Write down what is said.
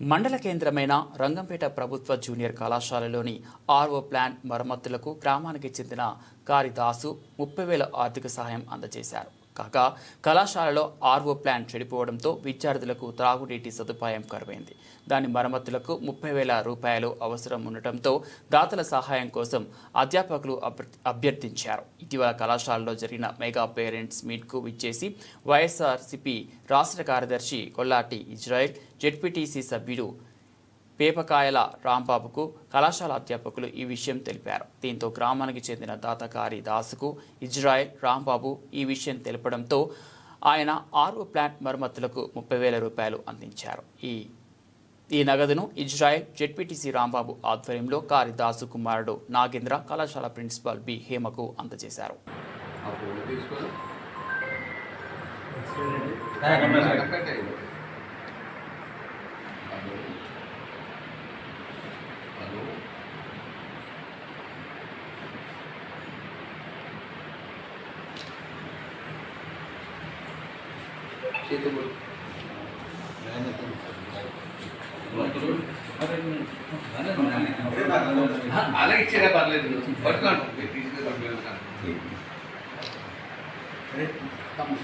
మండల కేంద్రమైన రంగంపేట ప్రభుత్వ జూనియర్ కళాశాలలోని ఆర్ఓ ప్లాన్ మరమ్మతులకు గ్రామానికి చెందిన కారిదాసు ముప్పై వేల ఆర్థిక సహాయం అందజేశారు. కాగా కళాశాలలో ఆర్వో ప్లాంట్ చెడిపోవడంతో విద్యార్థులకు త్రాగునీటి సదుపాయం కరువైంది. దాని మరమ్మతులకు ముప్పై వేల రూపాయలు అవసరం ఉండటంతో దాతల సహాయం కోసం అధ్యాపకులు అభ్యర్థించారు. ఇటీవల కళాశాలలో జరిగిన మెగా పేరెంట్స్ మీట్కు విచ్చేసి వైఎస్ఆర్సిపి రాష్ట్ర కార్యదర్శి కొల్లాటి ఇజ్రాయెల్ జెడ్పీటీసీ సభ్యుడు పేపకాయల రాంబాబుకు కళాశాల అధ్యాపకులు ఈ విషయం తెలిపారు. దీంతో గ్రామానికి చెందిన దాతకారి దాసుకు ఇజ్రాయెల్ రాంబాబు ఈ విషయం తెలపడంతో ఆయన ఆర్ఓ ప్లాంట్ మరమ్మతులకు ముప్పై వేల రూపాయలు అందించారు. ఈ ఈ నగదును ఇజ్రాయెల్ జెడ్పీటీసీ రాంబాబు ఆధ్వర్యంలో కారి దాసు కుమారుడు నాగేంద్ర కళాశాల ప్రిన్సిపాల్ బి హేమకు అందజేశారు. తీసుకొని చేతులు అలాగే ఇచ్చేదే పర్లేదు పట్టుకోండి తీసుకుని తమ్ముడు.